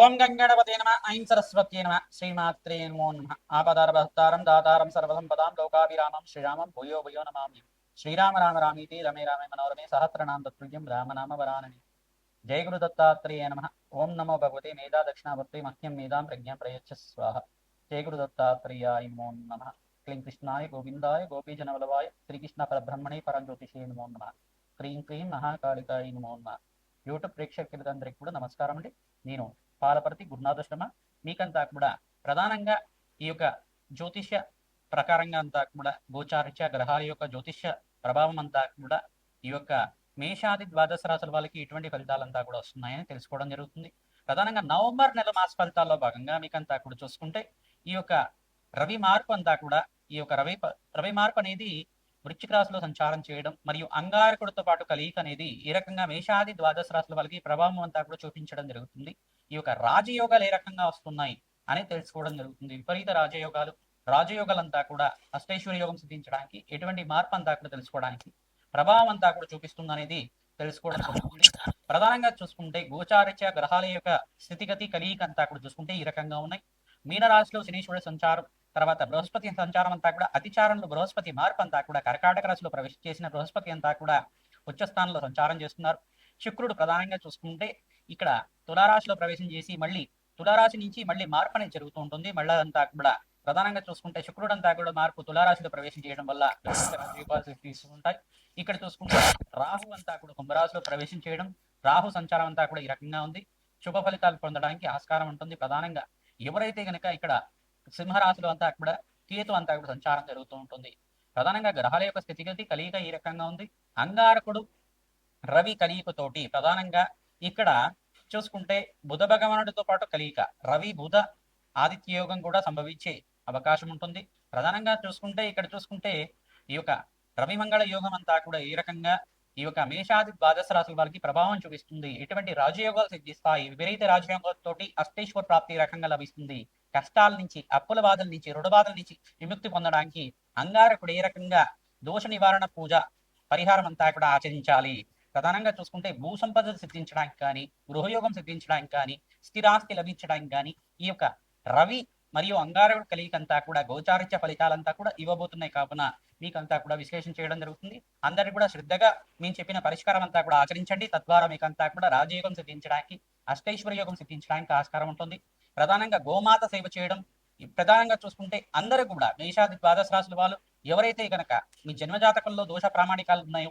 ఓం గంగణపతే నమ ఐం సరస్వత్యే నమ శ్రీమాత్రే నమో నమ. ఆపదారభక్తారం దాతారం సర్వసంపదాం లోకాభిరామం శ్రీరామం భూయో భూయో నమామి. శ్రీరామ రామ రామీతి రమే రామే మనోరమే సహస్రనామ తత్తుల్యం రామనామ వరానని. జయ గురు దత్తాత్రేయ నమ. ఓం నమో భగవతే మేధా దక్షిణాభక్తి మహ్యం మేధాం ప్రజ్ఞాం ప్రయచ్చ స్వాహ. జయ గురు దత్తాత్రేయాయ నమో నమ. క్లీం కృష్ణాయ గోవిందాయ గోపీజనవలవాయ శ్రీకృష్ణ పరబ్రహ్మణే పరంజ్యోతిషే నమో నమ. క్రీం క్రీం మహాకాళికాయ నమో నమ. యూట్యూబ్ ప్రేక్షకులందరికీ కూడా నమస్కారం అండి నేను పాలపర్తి గురునాథశ్రమ మీకంతా కూడా ప్రధానంగా ఈ యొక్క జ్యోతిష్య ప్రకారంగా అంతా కూడా గోచారిత్య గ్రహాల యొక్క జ్యోతిష్య ప్రభావం అంతా కూడా ఈ యొక్క మేషాది ద్వాదశ రాశుల వాళ్ళకి ఇటువంటి ఫలితాలంతా కూడా వస్తున్నాయని తెలుసుకోవడం జరుగుతుంది. ప్రధానంగా నవంబర్ నెల మాస ఫలితాల్లో భాగంగా మీకంతా కూడా చూసుకుంటే ఈ యొక్క రవి మార్పు అంతా కూడా ఈ యొక్క రవి రవి మార్పు అనేది వృశ్చిక రాశిలో సంచారం చేయడం మరియు అంగారకుడితో పాటు కలియిక అనేది ఈ రకంగా మేషాది ద్వాదశ రాశుల వాళ్ళకి ప్రభావం అంతా కూడా చూపించడం జరుగుతుంది. ఈ యొక్క రాజయోగాలు ఏ రకంగా వస్తున్నాయి అని తెలుసుకోవడం జరుగుతుంది. విపరీత రాజయోగాలు రాజయోగాలంతా కూడా అష్టైశ్వర్య యోగం సిద్ధించడానికి ఎటువంటి మార్పు అంతా కూడా తెలుసుకోవడానికి ప్రభావం అంతా కూడా చూపిస్తుంది అనేది తెలుసుకోవడం జరుగుతుంది. ప్రధానంగా చూసుకుంటే గోచారిత్య గ్రహాల యొక్క స్థితిగతి కలియిక అంతా కూడా చూసుకుంటే ఈ రకంగా ఉన్నాయి. మీనరాశిలో శనీశ్వరుడు సంచారం తర్వాత బృహస్పతి సంచారం అంతా కూడా అతిచారంలో బృహస్పతి మార్పు అంతా కూడా కర్కాటక రాశిలో ప్రవేశ చేసిన బృహస్పతి అంతా కూడా ఉచ్చస్థానంలో సంచారం చేస్తున్నారు. శుక్రుడు ప్రధానంగా చూసుకుంటే ఇక్కడ తులారాశిలో ప్రవేశం చేసి మళ్ళీ తులారాశి నుంచి మళ్ళీ మార్పు అనేది జరుగుతూ ఉంటుంది. మళ్ళీ అంతా కూడా ప్రధానంగా చూసుకుంటే శుక్రుడు అంతా కూడా మార్పు తులారాశిలో ప్రవేశం చేయడం వల్ల తీసుకుంటాయి ఇక్కడ చూసుకుంటే రాహు అంతా కూడా కుంభరాశిలో ప్రవేశం చేయడం రాహు సంచారం అంతా కూడా ఈ రకంగా ఉంది. శుభ ఫలితాలు పొందడానికి ఆస్కారం ఉంటుంది. ప్రధానంగా ఎవరైతే గనక ఇక్కడ సింహరాశిలో అంతా కూడా కేతు అంతా కూడా సంచారం జరుగుతూ ఉంటుంది. ప్రధానంగా గ్రహాల యొక్క స్థితిగతి కలియిక ఈ రకంగా ఉంది. అంగారకుడు రవి కలియికతోటి ప్రధానంగా ఇక్కడ చూసుకుంటే బుధ భగవానుడితో పాటు కలియిక రవి బుధ ఆదిత్య యోగం కూడా సంభవించే అవకాశం ఉంటుంది. ప్రధానంగా చూసుకుంటే ఇక్కడ చూసుకుంటే ఈ యొక్క రవి మంగళ యోగం అంతా కూడా ఈ రకంగా ఈ యొక్క మేషాది ద్వాదశ రాశుల వారికి ప్రభావం చూపిస్తుంది. ఎటువంటి రాజయోగాలు సిద్ధిస్తాయి? విపరీత రాజయోగాలతోటి అష్టేశ్వర ప్రాప్తి రకంగా లభిస్తుంది. కష్టాల నుంచి అప్పుల బాధల నుంచి రుణ బాధల నుంచి విముక్తి పొందడానికి అంగారకుడు ఏ రకంగా దోష నివారణ పూజ పరిహారం అంతా కూడా ఆచరించాలి. ప్రధానంగా చూసుకుంటే భూ సంపద సిద్ధించడానికి కానీ గృహయోగం సిద్ధించడానికి కానీ స్థిరాస్తి లభించడానికి కానీ ఈ యొక్క రవి మరియు అంగారకుడు కలిగికంతా కూడా గోచారిత్య ఫలితాలంతా కూడా ఇవ్వబోతున్నాయి. కావున మీకంతా కూడా విశ్లేషణ చేయడం జరుగుతుంది. అందరికీ కూడా శ్రద్ధగా మేము చెప్పిన పరిష్కారం అంతా కూడా ఆచరించండి. తద్వారా మీకంతా కూడా రాజయోగం సిద్ధించడానికి అష్టైశ్వర్య యోగం సిద్ధించడానికి ఆస్కారం ఉంటుంది. ప్రధానంగా గోమాత సేవ చేయడం ప్రధానంగా చూసుకుంటే అందరూ కూడా మేషాది ద్వాదశ రాశుల వాళ్ళు ఎవరైతే కనుక మీ జన్మజాతకంలో దోష ప్రామాణికాలు ఉన్నాయో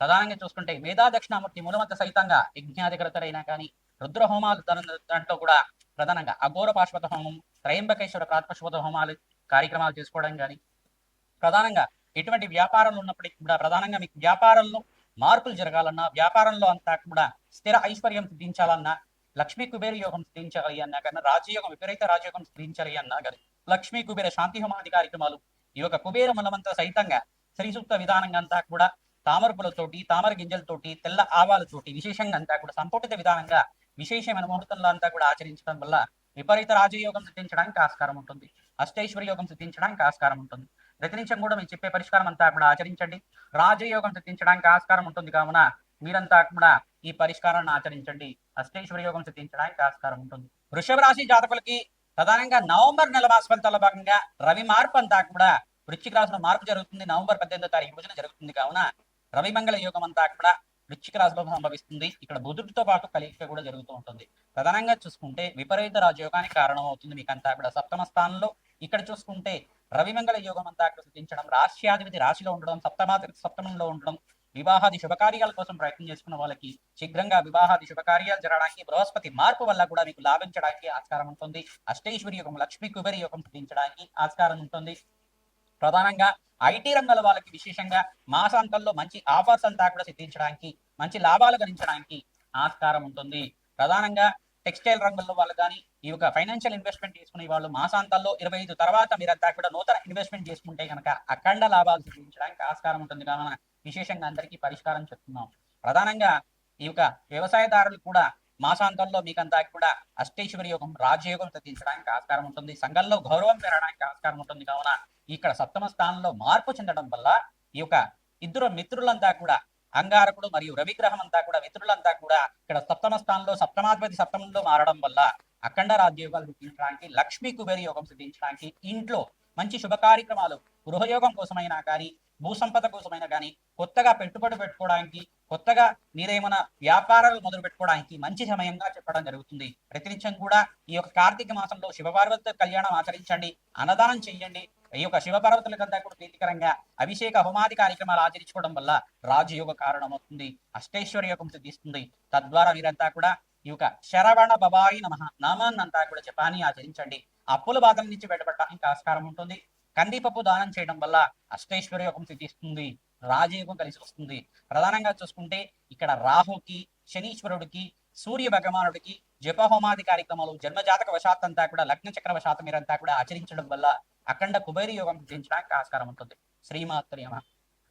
ప్రధానంగా చూసుకుంటే మేధా దక్షిణామూర్తి మూలమంత సహితంగా యజ్ఞాధికృతరైనా కానీ రుద్ర హోమాలు దాంట్లో కూడా ప్రధానంగా అఘోర పాశ్వత హోమం త్రయంబకేశ్వర ప్రాత్పశ్వత హోమాలు కార్యక్రమాలు చేసుకోవడం కానీ ప్రధానంగా ఎటువంటి వ్యాపారంలో ఉన్నప్పటికీ కూడా ప్రధానంగా మీకు వ్యాపారంలో మార్పులు జరగాలన్నా వ్యాపారంలో అంతా కూడా స్థిర ఐశ్వర్యం సిద్ధించాలన్నా లక్ష్మీ కుబేర యోగం సిద్ధించాలి అన్నా కానీ రాజయోగం విపరీత రాజయోగం సిద్ధించాలి అన్నా కానీ లక్ష్మీ కుబేర శాంతి హోమాది కార్యక్రమాలు ఈ యొక్క కుబేర మూలమంతా సహితంగా శ్రీ సూక్త విధానంగా అంతా కూడా తామర పూలతోటి తామర గింజలతోటి తెల్ల ఆవాలతోటి విశేషంగా అంతా కూడా సంపుటిత విధానంగా విశేషమైన ముహూర్తంలో అంతా కూడా ఆచరించడం వల్ల విపరీత రాజయోగం సిద్ధించడానికి ఆస్కారం ఉంటుంది. అష్టైశ్వర్య యోగం సిద్ధించడానికి ఆస్కారం ఉంటుంది. ప్రతినిత్యం కూడా మీరు చెప్పే పరిష్కారం అంతా కూడా ఆచరించండి. రాజయోగం సిద్ధించడానికి ఆస్కారం ఉంటుంది కావున మీరంతా కూడా ఈ పరిష్కారాన్ని ఆచరించండి. అష్టైశ్వర్య యోగం సిద్ధించడానికి ఆస్కారం ఉంటుంది. వృషభ రాశి జాతకులకి ప్రధానంగా నవంబర్ నెల మాస ఫలితాల భాగంగా రవి మార్పు అంతా కూడా వృశ్చిక రాశిలో మార్పు జరుగుతుంది. నవంబర్ పద్దెనిమిదో తారీఖు రోజున జరుగుతుంది కావున రవిమంగళ యోగం అంతా కూడా వృచ్చిక రాశిలో సంభవిస్తుంది. ఇక్కడ బుధుడితో పాటు కలిక కూడా జరుగుతూ ఉంటుంది. ప్రధానంగా చూసుకుంటే విపరీత రాజయోగానికి కారణం అవుతుంది మీకంతా కూడా. సప్తమ స్థానంలో ఇక్కడ చూసుకుంటే రవిమంగళ యోగం అంతా కూడా సిద్ధించడం రాశ్యాధిపతి రాశిలో ఉండడం సప్తమాధిపతి సప్తమంలో ఉండడం వివాహాది శుభకార్యాల కోసం ప్రయత్నం చేసుకున్న వాళ్ళకి శీఘ్రంగా వివాహాది శుభకార్యాలు జరగడానికి బృహస్పతి మార్పు వల్ల కూడా మీకు లాభించడానికి ఆస్కారం ఉంటుంది. అష్టైశ్వరి యోగం లక్ష్మీ కుబేరి యోగం సిద్ధించడానికి ఆస్కారం ఉంటుంది. ప్రధానంగా ఐటీ రంగాల వాళ్ళకి విశేషంగా మాసాంతంలో మంచి ఆఫర్స్ అంతా కూడా సిద్ధించడానికి మంచి లాభాలు గణించడానికి ఆస్కారం ఉంటుంది. ప్రధానంగా టెక్స్టైల్ రంగంలో వాళ్ళు కానీ ఈ యొక్క ఫైనాన్షియల్ ఇన్వెస్ట్మెంట్ తీసుకునే వాళ్ళు మాసాంతాల్లో ఇరవై ఐదు తర్వాత మీరంతా కూడా నూతన ఇన్వెస్ట్మెంట్ చేసుకుంటే కనుక అఖండ లాభాలు సిద్ధించడానికి ఆస్కారం ఉంటుంది. కావున విశేషంగా అందరికీ పరిష్కారం చెప్తున్నాం. ప్రధానంగా ఈ యొక్క వ్యవసాయదారులు కూడా మాసాంతంలో మీకంతా కూడా అష్టేశ్వరి యోగం రాజయోగం తగ్గించడానికి ఆస్కారం ఉంటుంది. సంఘంలో గౌరవం పెరగడానికి ఆస్కారం ఉంటుంది. కావున ఇక్కడ సప్తమ స్థానంలో మార్పు చెందడం వల్ల ఈ యొక్క ఇద్దరు మిత్రులంతా కూడా అంగారకుడు మరియు రవిగ్రహం అంతా కూడా మిత్రులంతా కూడా ఇక్కడ సప్తమ స్థానంలో సప్తమాధిపతి సప్తమంలో మారడం వల్ల అఖండ రాజ్యోగాలు సిద్ధించడానికి లక్ష్మీ కుబేరి యోగం సిద్ధించడానికి ఇంట్లో మంచి శుభ కార్యక్రమాలు గృహయోగం కోసమైనా కానీ భూసంపద కోసమైనా కానీ కొత్తగా పెట్టుబడి పెట్టుకోవడానికి కొత్తగా మీరేమైనా వ్యాపారాలు మొదలు పెట్టుకోవడానికి మంచి సమయంగా చెప్పడం జరుగుతుంది. ప్రతినిత్యం కూడా ఈ యొక్క కార్తీక మాసంలో శివపార్వతుల కళ్యాణం ఆచరించండి అన్నదానం చేయండి ఈ యొక్క శివపార్వతులకంతా కూడా ప్రీతికరంగా అభిషేక హోమాది కార్యక్రమాలు ఆచరించుకోవడం వల్ల రాజయోగ కారణమవుతుంది అష్టైశ్వర్య యోగం సిద్ధిస్తుంది. తద్వారా వీరంతా కూడా ఈ యొక్క శరవణ బబాయి నమ నామాన్నంతా కూడా జపాని ఆచరించండి. అప్పుల బాధల నుంచి బయటపడడానికి ఆస్కారం ఉంటుంది. కందిపప్పు దానం చేయడం వల్ల అష్టైశ్వర్య యోగం సిద్ధిస్తుంది. రాజయోగం కలిసి వస్తుంది. ప్రధానంగా చూసుకుంటే ఇక్కడ రాహుకి శనీశ్వరుడికి సూర్య భగవానుడికి జపహోమాది కార్యక్రమాలు జన్మజాతక వశాత్ అంతా కూడా లగ్న చక్ర వశాతం మీరంతా కూడా ఆచరించడం వల్ల అఖండ కుబేరి యోగం సిద్ధించడానికి ఆస్కారం ఉంటుంది. శ్రీమాత్రియమ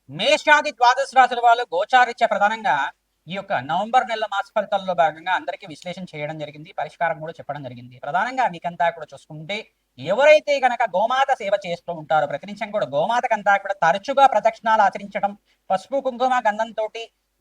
మేషాది ద్వాదశ రాశుల వాళ్ళు గోచారిత్య ప్రధానంగా ఈ యొక్క నవంబర్ నెల మాస ఫలితాల్లో భాగంగా అందరికీ విశ్లేషణ చేయడం జరిగింది. పరిష్కారం కూడా చెప్పడం జరిగింది. ప్రధానంగా మీకంతా కూడా చూసుకుంటే ఎవరైతే గనక గోమాత సేవ చేస్తూ ఉంటారో ప్రతినిత్యం కూడా గోమాతకంతా కూడా తరచుగా ప్రదక్షిణాలు ఆచరించడం పసుపు కుంకుమ గంధంతో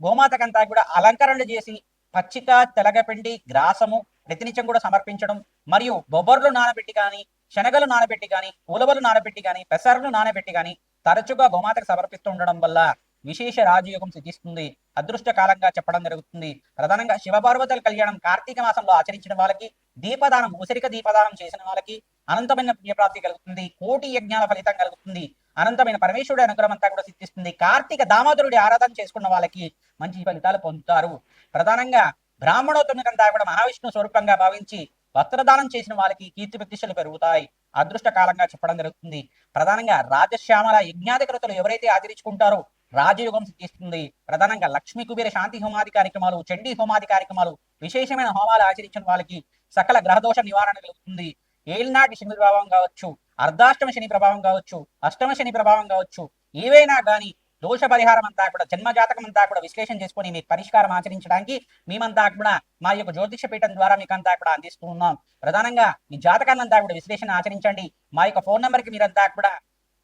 గోమాతకంతా కూడా అలంకరణలు చేసి పచ్చిక తెలగపిండి గ్రాసము ప్రతినిత్యం కూడా సమర్పించడం మరియు బొబ్బర్లు నానబెట్టి కానీ శనగలు నానబెట్టి కానీ ఉలవలు నానబెట్టి కానీ పెసర్లు నానబెట్టి కానీ తరచుగా గోమాతకు సమర్పిస్తూ ఉండడం వల్ల విశేష రాజయోగం సిద్ధిస్తుంది. అదృష్ట కాలంగా చెప్పడం జరుగుతుంది. ప్రధానంగా శివపార్వతుల కళ్యాణం కార్తీక మాసంలో ఆచరించిన వాళ్ళకి దీపదానం ఉసిరిక దీపదానం చేసిన వాళ్ళకి అనంతమైన పుణ్యప్రాప్తి కలుగుతుంది. కోటి యజ్ఞాల ఫలితం కలుగుతుంది. అనంతమైన పరమేశ్వరుడి అనుగ్రహం అంతా కూడా సిద్ధిస్తుంది. కార్తీక దామోదరుడి ఆరాధన చేసుకున్న వాళ్ళకి మంచి ఫలితాలు పొందుతారు. ప్రధానంగా బ్రాహ్మణోత్తమికంతా కూడా మహావిష్ణు స్వరూపంగా భావించి వస్త్రదానం చేసిన వాళ్ళకి కీర్తి ప్రతిష్టలు పెరుగుతాయి. అదృష్ట కాలంగా చెప్పడం జరుగుతుంది. ప్రధానంగా రాజశ్యామల యజ్ఞాధికృతులు ఎవరైతే ఆచరించుకుంటారో రాజయోగం సిద్ధిస్తుంది ప్రధానంగా లక్ష్మీ కుబేర శాంతి హోమాది కార్యక్రమాలు చండీ హోమాది కార్యక్రమాలు విశేషమైన హోమాలు ఆచరించిన వాళ్ళకి సకల గ్రహదోష నివారణ కలుగుతుంది. ఏలినాటి శని ప్రభావం కావచ్చు అర్ధాష్టమ శని ప్రభావం కావచ్చు అష్టమ శని ప్రభావం కావచ్చు ఏవైనా కానీ దోష పరిహారం అంతా కూడా జన్మ జాతకం అంతా కూడా విశ్లేషణ చేసుకొని మీకు పరిష్కారం ఆచరించడానికి మేమంతా కూడా మా యొక్క జ్యోతిష పీఠం ద్వారా మీకు అంతా కూడా అందిస్తూ ఉన్నాం. ప్రధానంగా మీ జాతకాన్ని అంతా కూడా విశ్లేషణ ఆచరించండి. మా యొక్క ఫోన్ నెంబర్కి మీరంతా కూడా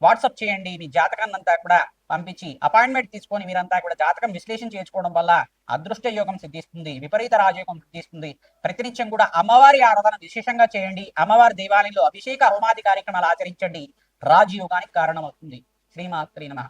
వాట్సాప్ చేయండి మీ జాతకాన్ని అంతా కూడా పంపించి అపాయింట్మెంట్ తీసుకొని మీరంతా కూడా జాతకం విశ్లేషణ చేసుకోవడం వల్ల అదృష్ట యోగం సిద్ధిస్తుంది విపరీత రాజయోగం సిద్ధిస్తుంది. ప్రతినిత్యం కూడా అమ్మవారి ఆరాధన విశేషంగా చేయండి అమ్మవారి దేవాలయంలో అభిషేక హోమాది కార్యక్రమాలు ఆచరించండి. రాజయోగానికి కారణమవుతుంది. శ్రీమాత్రి నమ.